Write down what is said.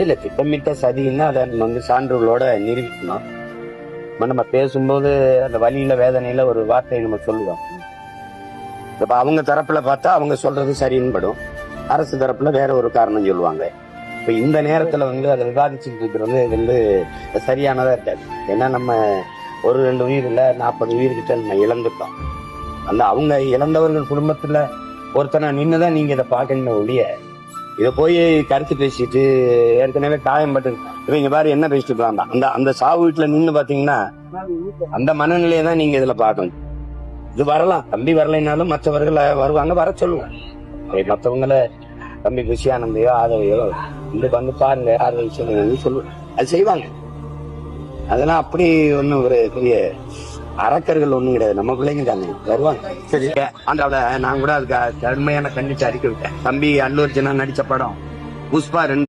இல்ல திட்டமிட்ட சதின்னா அதை நம்ம வந்து சான்றுகளோட நிரூபிக்கணும். நம்ம பேசும்போது அந்த வழியில வேதனையில ஒரு வார்த்தையை நம்ம சொல்லுவோம். இப்ப அவங்க தரப்புல பார்த்தா அவங்க சொல்றது சரின்னு படும். அரசு தரப்புல வேற ஒரு காரணம் சொல்லுவாங்க. இப்ப இந்த நேரத்துல வந்து அதை விவாதிச்சுட்டு இருக்கிறது இது வந்து சரியானதா இருக்காது. ஏன்னா நம்ம ஒரு ரெண்டு உயிர் இல்ல நாற்பது உயிர்கிட்ட நம்ம இழந்துட்டோம். அந்த அவங்க இழந்தவர்கள் குடும்பத்துல ஒருத்தனை நின்றுதான் நீங்க இதை பார்க்கணும் ஒழிய இதை போய் கருத்து பேசிட்டு ஏற்கனவே காயம்பட்டு இவங்க பாரு என்ன பேசிட்டு இருக்காங்க அந்த அந்த சாவு வீட்டுல நின்று பாத்தீங்கன்னா அந்த மனநிலையை தான் நீங்க இதுல பார்க்கணும். இது வரலாம். தம்பி வரலைனாலும் மற்றவர்கள் வருவாங்க வர சொல்லுவாங்க மற்றவங்கள தம்பி குஷியானந்தையோ ஆதவையோ இந்த வந்து பாருங்க ஆதரவு சொல்லுங்க சொல்லுவாங்க அது செய்வாங்க. அதெல்லாம் அப்படி ஒன்றும் ஒரு பெரிய அரக்கர்கள் ஒண்ணும் கிடையாது. நம்ம பிள்ளைங்க தானே. வருவாங்க. சரி. அந்த நான் கூட அதுக்கு கடுமையான கண்டிச்சு அறிக்கை விட்டேன். தம்பி அல்லு அர்ஜுனா நடிச்ச படம். புஷ்பா ரெண்டு